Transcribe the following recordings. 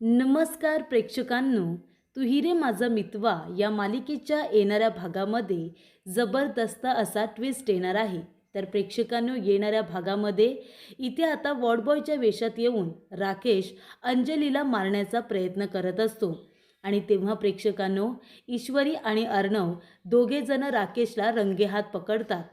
नमस्कार प्रेक्षकांनो तू हिरे माझा मितवा या मालिकेच्या येणाऱ्या भागामध्ये जबरदस्त असा ट्विस्ट येणार आहे. तर प्रेक्षकांनो येणाऱ्या भागामध्ये इथे आता वॉर्डबॉयच्या वेशात येऊन राकेश अंजलीला मारण्याचा प्रयत्न करत असतो. आणि तेव्हा प्रेक्षकांनो ईश्वरी आणि अर्णव दोघेजणं राकेशला रंगेहात पकडतात.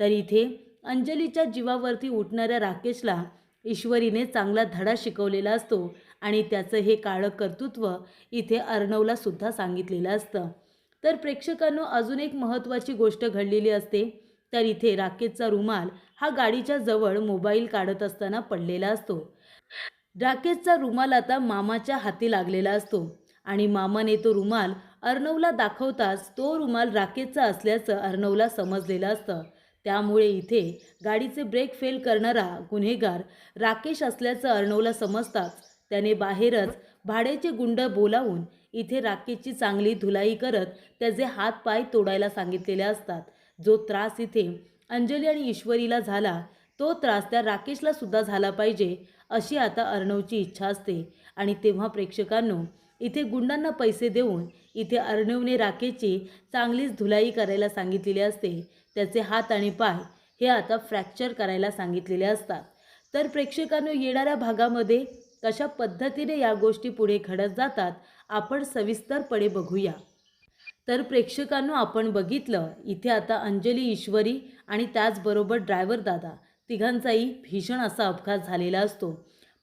तर इथे अंजलीच्या जीवावरती उठणाऱ्या राकेशला ईश्वरीने चांगला धडा शिकवलेला असतो आणि त्याचं हे काळं कर्तृत्व इथे अर्णवला सुद्धा सांगितलेलं असतं. तर प्रेक्षकांनो अजून एक महत्त्वाची गोष्ट घडलेली असते. तर इथे राकेशचा रुमाल हा गाडीच्या जवळ मोबाईल काढत असताना पडलेला असतो. राकेशचा रुमाल आता मामाच्या हाती लागलेला असतो आणि मामाने तो रुमाल अर्णवला दाखवताच तो रुमाल राकेशचा असल्याचं अर्णवला समजलेलं असतं. त्यामुळे इथे गाडीचे ब्रेक फेल करणारा गुन्हेगार राकेश असल्याचं अर्णवला समजताच त्याने बाहेरच भाड्याचे गुंड बोलावून इथे राकेशची चांगली धुलाई करत त्याचे हात पाय तोडायला सांगितलेले असतात. जो त्रास इथे अंजली आणि ईश्वरीला झाला तो त्रास त्या राकेशला सुद्धा झाला पाहिजे अशी आता अर्णवची इच्छा असते. आणि तेव्हा प्रेक्षकांनो इथे गुंडांना पैसे देऊन इथे अर्णवने राकेशची चांगलीच धुलाई करायला सांगितलेली असते. त्याचे हात आणि पाय हे आता फ्रॅक्चर करायला सांगितलेले असतात. तर प्रेक्षकांनो येणाऱ्या भागामध्ये कशा पद्धतीने या गोष्टी पुढे घडत जातात आपण सविस्तरपणे बघूया. तर प्रेक्षकांनो आपण बघितलं इथे आता अंजली ईश्वरी आणि त्याचबरोबर ड्रायव्हर दादा तिघांचाही भीषण असा अपघात झालेला असतो.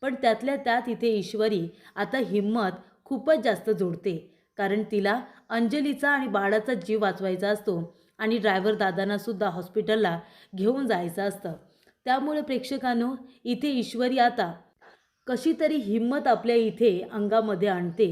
पण त्यातल्या त्यात इथे ईश्वरी आता हिंमत खूपच जास्त जोडते कारण तिला अंजलीचा आणि बाळाचा जीव वाचवायचा असतो आणि ड्रायव्हर दादांनासुद्धा हॉस्पिटलला घेऊन जायचं असतं. त्यामुळे प्रेक्षकांनो इथे ईश्वरी आता कशी तरी हिंमत आपल्या इथे अंगामध्ये आणते.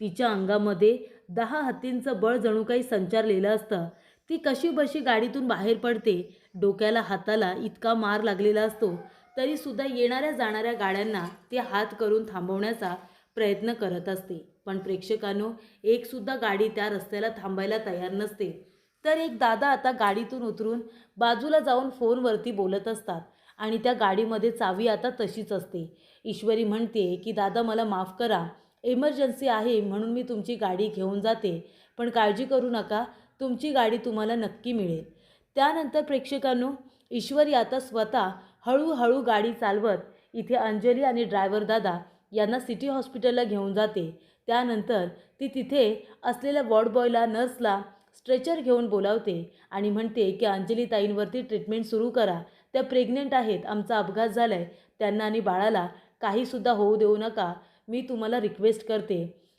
तिच्या अंगामध्ये दहा हत्तींचं बळ जणू काही संचारलेलं असतं. ती कशी बशी गाडीतून बाहेर पडते डोक्याला हाताला इतका मार लागलेला असतो तरीसुद्धा येणाऱ्या जाणाऱ्या गाड्यांना ते हात करून थांबवण्याचा प्रयत्न करत असते. पण प्रेक्षकांनो एकसुद्धा गाडी त्या रस्त्याला थांबायला तयार नसते. तर एक दादा आता गाडीतून उतरून बाजूला जाऊन फोनवरती बोलत असतात आणि त्या गाडीमध्ये चावी आता तशीच असते. ईश्वरी म्हणते की दादा मला माफ करा. इमर्जन्सी आहे म्हणून मी तुमची गाडी घेऊन जाते. पण काळजी करू नका. तुमची गाडी तुम्हाला नक्की मिळेल. त्यानंतर प्रेक्षकांनो ईश्वरी आता स्वतः हळूहळू गाडी चालवत इथे अंजली आणि ड्रायव्हर दादा यांना सिटी हॉस्पिटलला घेऊन जाते. त्यानंतर ती तिथे असलेल्या वॉर्ड बॉयला नर्सला स्ट्रेचर घेऊन बोलावते आणि म्हणते की अंजली ताईंवरती ट्रीटमेंट सुरू करा. त्या प्रेग्नेंट आहेत. आमचा अपघात झाला आहे त्यांना आणि बाळाला काहीसुद्धा होऊ देऊ नका मी तुम्हाला रिक्वेस्ट करते.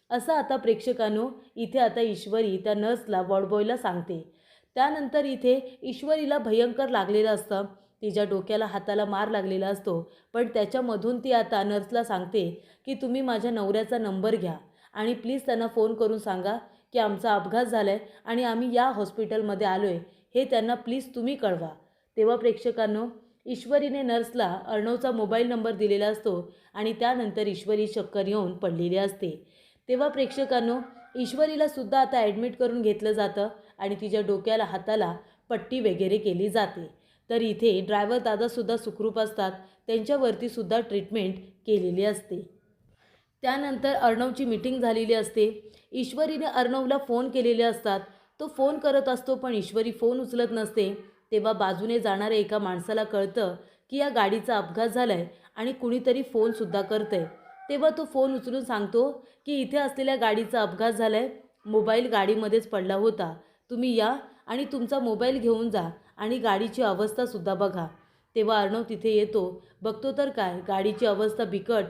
असं आता प्रेक्षकांनो इथे आता ईश्वरी त्या नर्सला वॉर्डबॉयला सांगते. त्यानंतर इथे ईश्वरीला भयंकर लागलेलं असतं. तिच्या डोक्याला हाताला मार लागलेला असतो. पण त्याच्यामधून ती आता नर्सला सांगते की तुम्ही माझ्या नवऱ्याचा नंबर घ्या. आणि प्लीज त्यांना फोन करून सांगा की आमचा अपघात झाला आहे आणि आम्ही या हॉस्पिटलमध्ये आलो आहे हे त्यांना प्लीज तुम्ही कळवा. तेव्हा प्रेक्षकांनो ईश्वरीने नर्सला अर्णवचा मोबाईल नंबर दिलेला असतो आणि त्यानंतर ईश्वरी चक्कर येऊन पडलेली असते. तेव्हा प्रेक्षकांनो ईश्वरीला सुद्धा आता ॲडमिट करून घेतलं जातं आणि तिच्या डोक्याला हाताला पट्टी वगैरे केली जाते. तर इथे ड्रायव्हर दादासुद्धा सुखरूप असतात. त्यांच्यावरती सुद्धा ट्रीटमेंट केलेली असते. त्यानंतर अर्णवची मिटिंग झालेली असते. ईश्वरीने अर्णवला फोन केलेले असतात. तो फोन करत असतो पण ईश्वरी फोन उचलत नसते. तेव्हा बाजूने जाणाऱ्या एका माणसाला कळतं की या गाडीचा अपघात झाला आहे आणि कुणीतरी फोनसुद्धा करतं आहे तेव्हा तो फोन उचलून सांगतो की इथे असलेल्या गाडीचा अपघात झाला आहे मोबाईल गाडीमध्येच पडला होता. तुम्ही या आणि तुमचा मोबाईल घेऊन जा आणि गाडीची अवस्थासुद्धा बघा. तेव्हा अर्णव तिथे येतो. बघतो तर काय? गाडीची अवस्था बिकट.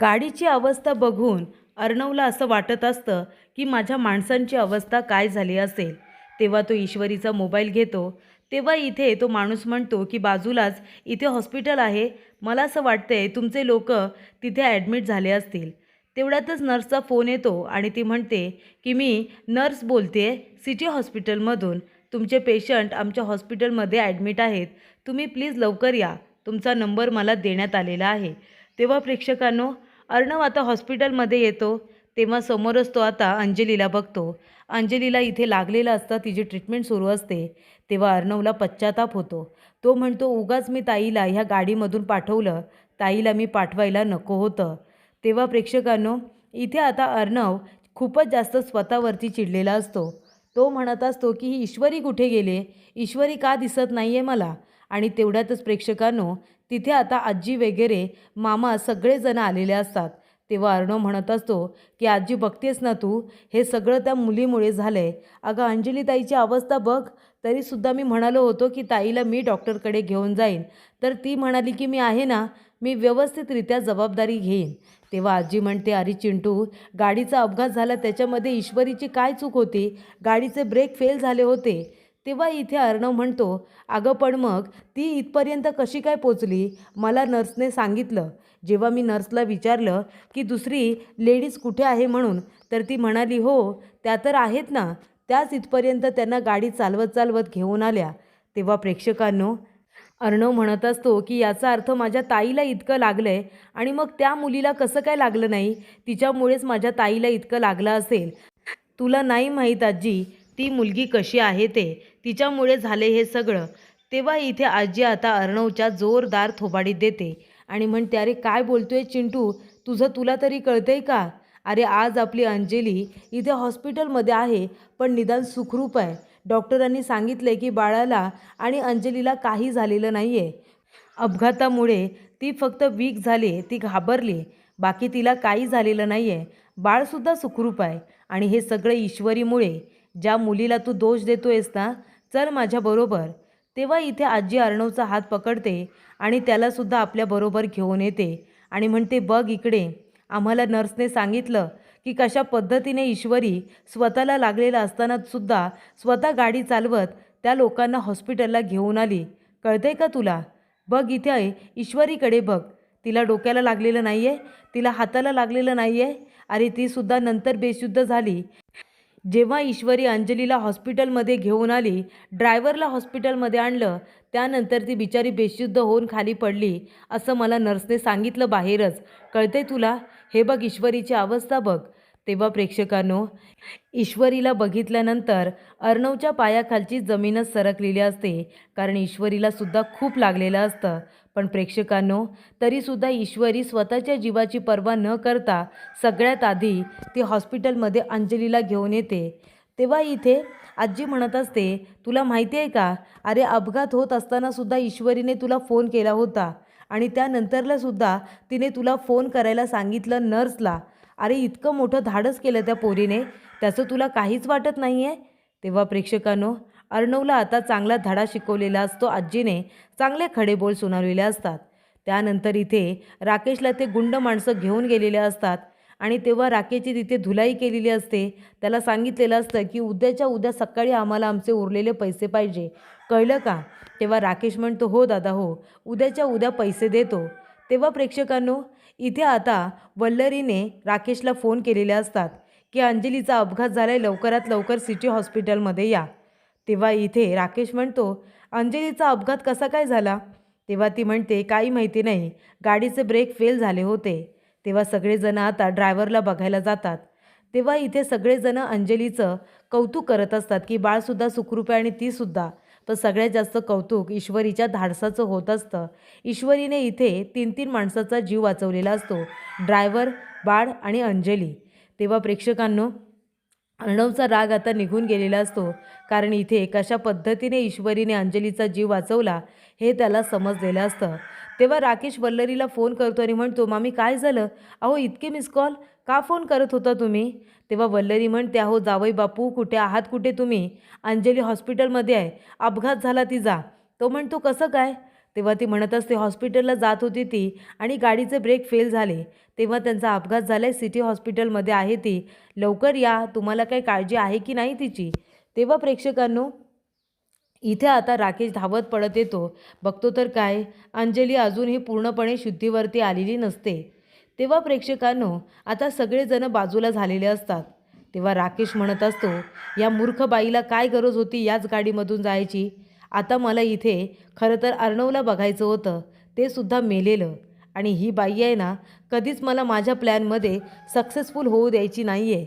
गाडीची अवस्था बघून अर्णवला असं वाटत असतं की माझ्या माणसांची अवस्था काय झाली असेल. तेव्हा तो ईश्वरीचा मोबाईल घेतो तेव्हा इथे तो माणूस म्हणतो की बाजूलाच इथे हॉस्पिटल आहे. मला असं वाटतंय तुमचे लोक तिथे ॲडमिट झाले असतील. तेवढ्यातच नर्सचा फोन येतो आणि ती म्हणते की मी नर्स बोलते सिटी हॉस्पिटलमधून. तुमचे पेशंट आमच्या हॉस्पिटलमध्ये ॲडमिट आहेत. तुम्ही प्लीज लवकर या. तुमचा नंबर मला देण्यात आलेला आहे. तेव्हा प्रेक्षकांनो अर्णव आता हॉस्पिटलमध्ये येतो. तेव्हा समोरच तो आता अंजलीला बघतो. अंजलीला इथे लागलेलं असतं तिची ट्रीटमेंट सुरू असते. तेव्हा अर्णवला पश्चाताप होतो. तो म्हणतो उगाच मी ताईला ह्या गाडीमधून पाठवलं. ताईला मी पाठवायला नको होतं. तेव्हा प्रेक्षकांनो इथे आता अर्णव खूपच जास्त स्वतःवरती चिडलेला असतो. तो म्हणत असतो की ही ईश्वरी कुठे गेले? ईश्वरी का दिसत नाही आहे मला? आणि तेवढ्यातच प्रेक्षकांनो तिथे आता आजी वगैरे मामा सगळेजण आलेले असतात. तेव्हा अर्णव म्हणत असतो की आजी बघतेस ना तू? हे सगळं त्या मुलीमुळे झालं आहे अगं अंजलीताईची अवस्था बघ. तरीसुद्धा मी म्हणालो होतो की ताईला मी डॉक्टरकडे घेऊन जाईन. तर ती म्हणाली की मी आहे ना मी व्यवस्थितरित्या जबाबदारी घेईन. तेव्हा आजी म्हणते अरे चिंटू गाडीचा अपघात झाला त्याच्यामध्ये ईश्वरीची काय चूक होती? गाडीचे ब्रेक फेल झाले होते. तेव्हा इथे अर्णव म्हणतो अगं पण मग ती इथपर्यंत कशी काय पोचली? मला नर्सने सांगितलं. जेव्हा मी नर्सला विचारलं की दुसरी लेडीज कुठे आहे म्हणून तर ती म्हणाली हो त्या तर आहेत ना. त्याच इथपर्यंत त्यांना गाडी चालवत चालवत घेऊन आल्या. तेव्हा प्रेक्षकांनो अर्णव म्हणत असतो की याचा अर्थ माझ्या ताईला इतकं लागलं आहे आणि मग त्या मुलीला कसं काय लागलं नाही? तिच्यामुळेच माझ्या ताईला इतकं लागलं असेल. तुला नाही माहीत आजी ती मुलगी कशी आहे ते. तिच्यामुळे झाले हे सगळं. तेव्हा इथे आजी आता अर्णवच्या जोरदार थोबाडीत देते आणि म्हणते अरे काय बोलतोय चिंटू? तुझं तुला तरी कळतंय का? अरे आज आपली अंजली इथे हॉस्पिटलमध्ये आहे पण निदान सुखरूप आहे. डॉक्टरांनी सांगितले की बाळाला आणि अंजलीला काही झालेलं नाही आहे अपघातामुळे ती फक्त वीक झाली ती घाबरली बाकी तिला काही झालेलं नाही आहे बाळसुद्धा सुखरूप आहे आणि हे सगळं ईश्वरीमुळे. ज्या मुलीला तू दोष देतोयस ना चल माझ्याबरोबर तेव्हा इथे आजी अर्णवचा हात पकडते आणि त्यालासुद्धा आपल्याबरोबर घेऊन येते आणि म्हणते बघ इकडे. आम्हाला नर्सने सांगितलं की कशा पद्धतीने ईश्वरी स्वतःला लागलेला असतानासुद्धा स्वतः गाडी चालवत त्या लोकांना हॉस्पिटलला घेऊन आली. कळतंय का तुला? बघ इथे आहे ईश्वरीकडे बघ. तिला डोक्याला लागलेलं नाही आहे तिला हाताला लागलेलं नाही आहे अरे तीसुद्धा नंतर बेशुद्ध झाली. जेव्हा ईश्वरी अंजलीला हॉस्पिटलमध्ये घेऊन आली ड्रायव्हरला हॉस्पिटलमध्ये आणलं त्यानंतर ती बिचारी बेशुद्ध होऊन खाली पडली असं मला नर्सने सांगितलं बाहेरच. कळते तुला? हे बघ ईश्वरीची अवस्था बघ. तेव्हा प्रेक्षकांनो ईश्वरीला बघितल्यानंतर अर्णवच्या पायाखालची जमीनच सरकलेली असते कारण ईश्वरीला सुद्धा खूप लागलेलं असतं. पण प्रेक्षकांनो तरीसुद्धा ईश्वरी स्वतःच्या जीवाची पर्वा न करता सगळ्यात आधी ती हॉस्पिटलमध्ये अंजलीला घेऊन येते. तेव्हा इथे आजी म्हणत असते तुला माहिती आहे का? अरे अपघात होत असतानासुद्धा ईश्वरीने तुला फोन केला होता. आणि त्यानंतरला सुद्धा तिने तुला फोन करायला सांगितलं नर्सला. अरे इतकं मोठं धाडस केलं त्या पोरीने. त्याचं तुला काहीच वाटत नाही आहे तेव्हा प्रेक्षकांनो अर्णवला आता चांगला धडा शिकवलेला असतो आजीने चांगले खडेबोल सुनावलेले असतात. त्यानंतर इथे राकेशला ते गुंड माणसं घेऊन गेलेले असतात आणि तेव्हा राकेशची तिथे धुलाई केलेली असते. त्याला सांगितलेलं असतं की उद्याच्या उद्या सकाळी आम्हाला आमचे उरलेले पैसे पाहिजे. कळलं का? तेव्हा राकेश म्हणतो हो दादा हो. उद्याच्या उद्या पैसे देतो. तेव्हा प्रेक्षकांनो इथे आता वल्लरीने राकेशला फोन केलेले असतात की अंजलीचा अपघात झालाय लवकरात लवकर सिटी हॉस्पिटलमध्ये या. तेव्हा इथे राकेश म्हणतो अंजलीचा अपघात कसा काय झाला? तेव्हा ती म्हणते काही माहिती नाही. गाडीचे ब्रेक फेल झाले होते. तेव्हा सगळेजण आता ड्रायव्हरला बघायला जातात. तेव्हा इथे सगळेजण अंजलीचं कौतुक करत असतात की बाळसुद्धा सुखरूप आहे आणि तीसुद्धा. पण सगळ्यात जास्त कौतुक ईश्वरीच्या धाडसाचं होत असतं. ईश्वरीने इथे तीन तीन माणसाचा जीव वाचवलेला असतो. ड्रायव्हर बाळ आणि अंजली. तेव्हा प्रेक्षकांनो अर्णवचा राग आता निघून गेलेला असतो. कारण इथे कशा पद्धतीने ईश्वरीने अंजलीचा जीव वाचवला हे त्याला समजलेलं असतं. तेव्हा राकेश वल्लरीला फोन करतो आणि म्हणतो मामी काय झालं? अहो इतके मिस कॉल? का फोन करत होता तुम्ही? तेव्हा वल्लरी म्हणते अहो जावई बापू कुठे आहात कुठे तुम्ही? अंजली हॉस्पिटलमध्ये आहे. अपघात झाला तिचा. तो म्हणतो कसं काय? तेव्हा ती म्हणत असते हॉस्पिटलला जात होती ती आणि गाडीचे ब्रेक फेल झाले. तेव्हा त्यांचा अपघात झाला आहे सिटी हॉस्पिटलमध्ये आहे ती. लवकर या तुम्हाला काही काळजी आहे की नाही तिची? तेव्हा प्रेक्षकांनो इथे आता राकेश धावत पडत येतो. बघतो तर काय? अंजली अजूनही पूर्णपणे शुद्धीवरती आलेली नसते. तेव्हा प्रेक्षकांनो आता सगळेजण बाजूला झालेले असतात. तेव्हा राकेश म्हणत असतो या मूर्ख बाईला काय गरज होती याच गाडीमधून जायची? आता मला इथे खरं तर अर्णवला बघायचं होतं ते सुद्धा मेलेलं. आणि ही बाई आहे ना कधीच मला माझ्या प्लॅनमध्ये सक्सेसफुल होऊ द्यायची नाही आहे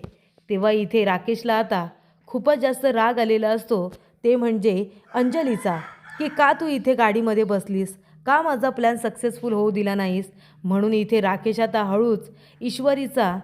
तेव्हा इथे राकेशला आता खूपच जास्त राग आलेला असतो ते म्हणजे अंजलीचा की का तू इथे गाडीमध्ये बसलीस? का माझा प्लॅन सक्सेसफुल होऊ दिला नाहीस? म्हणून इथे राकेश आता हळूच ईश्वरीचा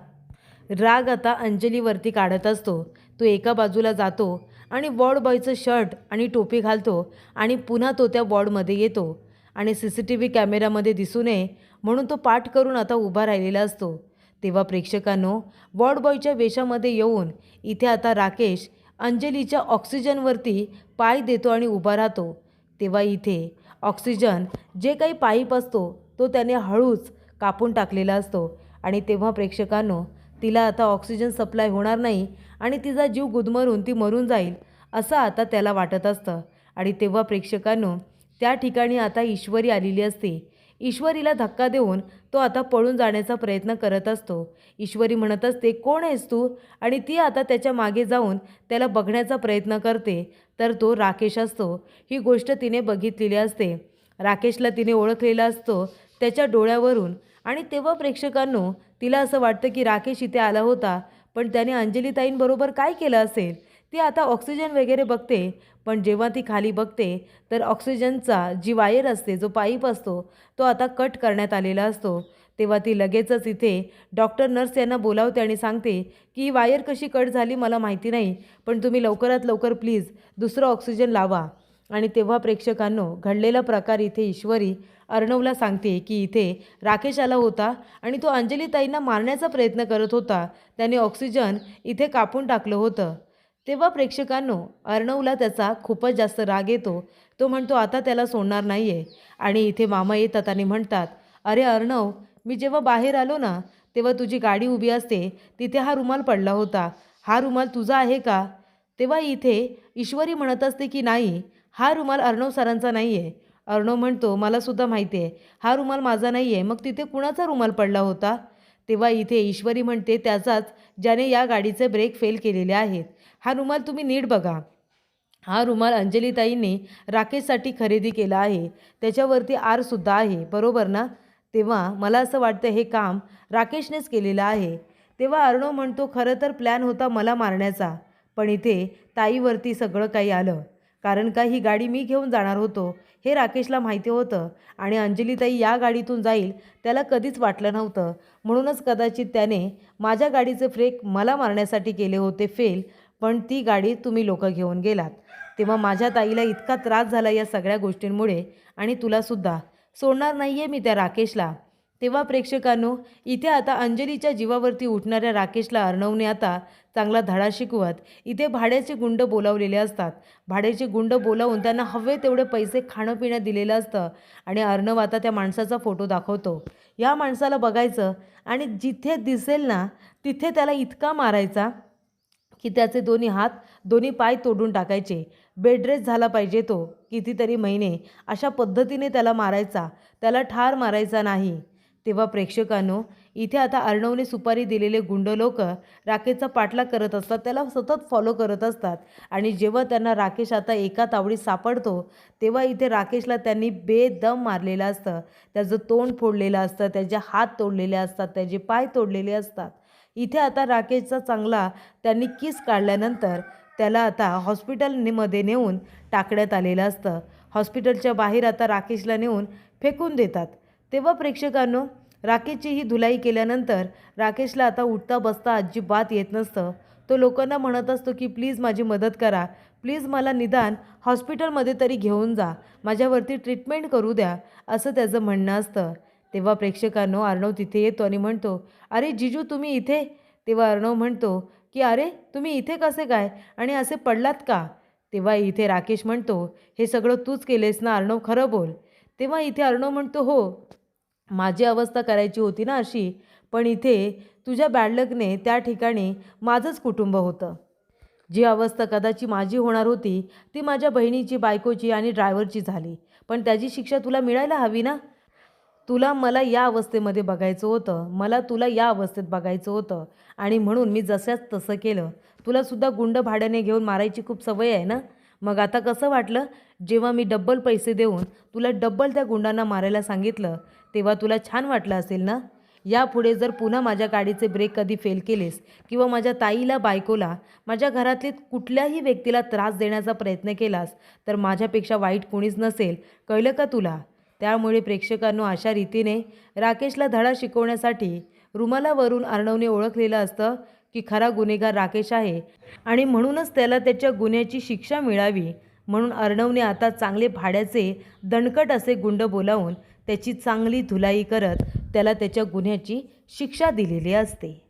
राग आता अंजलीवरती काढत असतो. तो एका बाजूला जातो आणि वॉर्ड बॉयचं शर्ट आणि टोपी घालतो आणि पुन्हा तो त्या वॉर्डमध्ये येतो. आणि सी सी टी व्ही कॅमेऱ्यामध्ये दिसू नये म्हणून तो पाठ करून आता उभा राहिलेला असतो. तेव्हा प्रेक्षकांनो वॉर्ड बॉयच्या वेशामध्ये येऊन इथे आता राकेश अंजलीच्या ऑक्सिजनवरती पाय देतो आणि उभा राहतो. तेव्हा इथे ऑक्सिजन जे काही पाईप असतो तो त्याने हळूच कापून टाकलेला असतो. आणि तेव्हा प्रेक्षकांनो तिला आता ऑक्सिजन सप्लाय होणार नाही आणि तिचा जीव गुदमरून ती मरून जाईल असं आता त्याला वाटत असतं. आणि तेव्हा प्रेक्षकांनो त्या ठिकाणी आता ईश्वरी आलेली असते. ईश्वरीला धक्का देऊन तो आता पळून जाण्याचा प्रयत्न करत असतो. ईश्वरी म्हणत असते कोण आहेस तू? आणि ती आता त्याच्यामागे जाऊन त्याला बघण्याचा प्रयत्न करते. तर तो राकेश असतो. ही गोष्ट तिने बघितलेली असते. राकेशला तिने ओळखलेला असतो त्याच्या डोळ्यावरून. आणि तेव्हा प्रेक्षकांनो तिला असं वाटतं की राकेश इथे आला होता पण त्याने अंजलीताईंबरोबर काय केलं असेल? ती आता ऑक्सिजन वगैरे बघते. पण जेव्हा ती खाली बघते तर ऑक्सिजनचा जी वायर असते जो पाईप असतो तो आता कट करण्यात आलेला असतो. तेव्हा ती लगेचच इथे डॉक्टर नर्स यांना बोलावते आणि सांगते की ही वायर कशी कट झाली मला माहिती नाही पण तुम्ही लवकरात लवकर प्लीज दुसरं ऑक्सिजन लावा. आणि तेव्हा प्रेक्षकांनो घडलेला प्रकार इथे ईश्वरी अर्णवला सांगते की इथे राकेश आला होता आणि तो अंजलीताईंना मारण्याचा प्रयत्न करत होता. त्याने ऑक्सिजन इथे कापून टाकलं होतं. तेव्हा प्रेक्षकांनो अर्णवला त्याचा खूपच जास्त राग येतो. तो म्हणतो आता त्याला सोडणार नाही आहे आणि इथे मामा येतात आणि म्हणतात अरे अर्णव मी जेव्हा बाहेर आलो ना तेव्हा तुझी गाडी उभी असते. तिथे हा रुमाल पडला होता. हा रुमाल तुझा आहे का? तेव्हा इथे ईश्वरी म्हणत असते की नाही हा रुमाल अर्णव सरांचा नाही आहे अर्णव म्हणतो मला सुद्धा माहिती आहे हा रुमाल माझा नाही आहे मग तिथे कुणाचा रुमाल पडला होता? तेव्हा इथे ईश्वरी म्हणते त्याचाच ज्याने या गाडीचे ब्रेक फेल केलेले आहेत. हा रुमाल तुम्ही नीट बघा. हा रुमाल अंजलीताईने राकेशसाठी खरेदी केला आहे. त्याच्यावरती आरसुद्धा आहे. बरोबर ना? तेव्हा मला असं वाटतं हे काम राकेशनेच केलेलं आहे. तेव्हा अर्णव म्हणतो खरं तर प्लॅन होता मला मारण्याचा पण इथे ताईवरती सगळं काही आलं. कारण का ही गाडी मी घेऊन जाणार होतो? हे राकेशला माहिती होतं आणि अंजलीताई या गाडीतून जाईल त्याला कधीच वाटलं नव्हतं. म्हणूनच कदाचित त्याने माझ्या गाडीचे फ्रेक मला मारण्यासाठी केले होते फेल पण ती गाडी तुम्ही लोक घेऊन गेलात. तेव्हा माझ्या ताईला इतका त्रास झाला या सगळ्या गोष्टींमुळे आणि तुलासुद्धा सोडणार नाही आहे मी त्या राकेशला. तेव्हा प्रेक्षकांनो इथे आता अंजलीच्या जीवावरती उठणाऱ्या राकेशला अर्णवने आता चांगला धडा शिकवत इथे भाड्याचे गुंड बोलावलेले असतात. भाड्याचे गुंड बोलावून त्यांना हवे तेवढे पैसे खाणं पिणं दिलेलं असतं आणि अर्णव आता त्या माणसाचा फोटो दाखवतो. या माणसाला बघायचं आणि जिथे दिसेल ना तिथे त्याला इतका मारायचा की त्याचे दोन्ही हात दोन्ही पाय तोडून टाकायचे. बेडरेस झाला पाहिजे तो कितीतरी महिने अशा पद्धतीने त्याला मारायचा. त्याला ठार मारायचा नाही. तेव्हा प्रेक्षकांनो इथे आता अर्णवने सुपारी दिलेले गुंड लोक राकेशचा पाठलाग करत असतात त्याला सतत फॉलो करत असतात. आणि जेव्हा त्यांना राकेश आता एका तावडीत सापडतो तेव्हा इथे राकेशला त्यांनी बेदम मारलेलं असतं. त्याचं तोंड फोडलेलं असतं त्याचे हात तोडलेले असतात त्याचे पाय तोडलेले असतात. इथे आता राकेशचा चांगला त्यांनी किस काढल्यानंतर त्याला आता हॉस्पिटलमध्ये नेऊन टाकण्यात आलेलं असतं. हॉस्पिटलच्या बाहेर आता राकेशला नेऊन फेकून देतात. तेव्हा प्रेक्षकांनो राकेशची ही धुलाई केल्यानंतर राकेशला आता उठता बसता अजिबात येत नसतं. तो लोकांना म्हणत असतो की प्लीज माझी मदत करा. प्लीज मला निदान हॉस्पिटलमध्ये तरी घेऊन जा. माझ्यावरती ट्रीटमेंट करू द्या. असं त्याचं म्हणणं असतं. तेव्हा प्रेक्षकांनो अर्णव तिथे येतो आणि म्हणतो अरे जिजू तुम्ही इथे? तेव्हा अर्णव म्हणतो की अरे तुम्ही इथे कसे काय? आणि असे पडलात का? तेव्हा इथे राकेश म्हणतो हे सगळं तूच केलेस ना अर्णव खरं बोल. तेव्हा इथे अर्णव म्हणतो हो माझी अवस्था करायची होती ना अशी पण इथे तुझ्या बॅडलकने त्या ठिकाणी माझंच कुटुंब होतं. जी अवस्था कदाचित माझी होणार होती ती माझ्या बहिणीची बायकोची आणि ड्रायव्हरची झाली. पण त्याची शिक्षा तुला मिळायला हवी ना? तुला मला या अवस्थेमध्ये बघायचं होतं. मला तुला या अवस्थेत बघायचं होतं. आणि म्हणून मी जसंच तसं केलं. तुलासुद्धा गुंड भाड्याने घेऊन मारायची खूप सवय आहे ना? मग आता कसं वाटलं? जेव्हा मी डब्बल पैसे देऊन तुला डब्बल त्या गुंडांना मारायला सांगितलं तेव्हा तुला छान वाटलं असेल ना? यापुढे जर पुन्हा माझ्या गाडीचे ब्रेक कधी फेल केलेस किंवा माझ्या ताईला बायकोला माझ्या घरातली कुठल्याही व्यक्तीला त्रास देण्याचा प्रयत्न केलास तर माझ्यापेक्षा वाईट कोणीच नसेल कळलं का तुला? त्यामुळे प्रेक्षकांनो अशा रीतीने राकेशला धडा शिकवण्यासाठी रुमालावरून अर्णवने ओळखलेलं असतं की खरा गुन्हेगार राकेश आहे आणि म्हणूनच त्याला त्याच्या गुन्ह्याची शिक्षा मिळावी म्हणून अर्णवने आता चांगले भाड्याचे दणकट असे गुंड बोलावून त्याची चांगली धुलाई करत त्याला त्याच्या गुन्ह्याची शिक्षा दिलेली असते.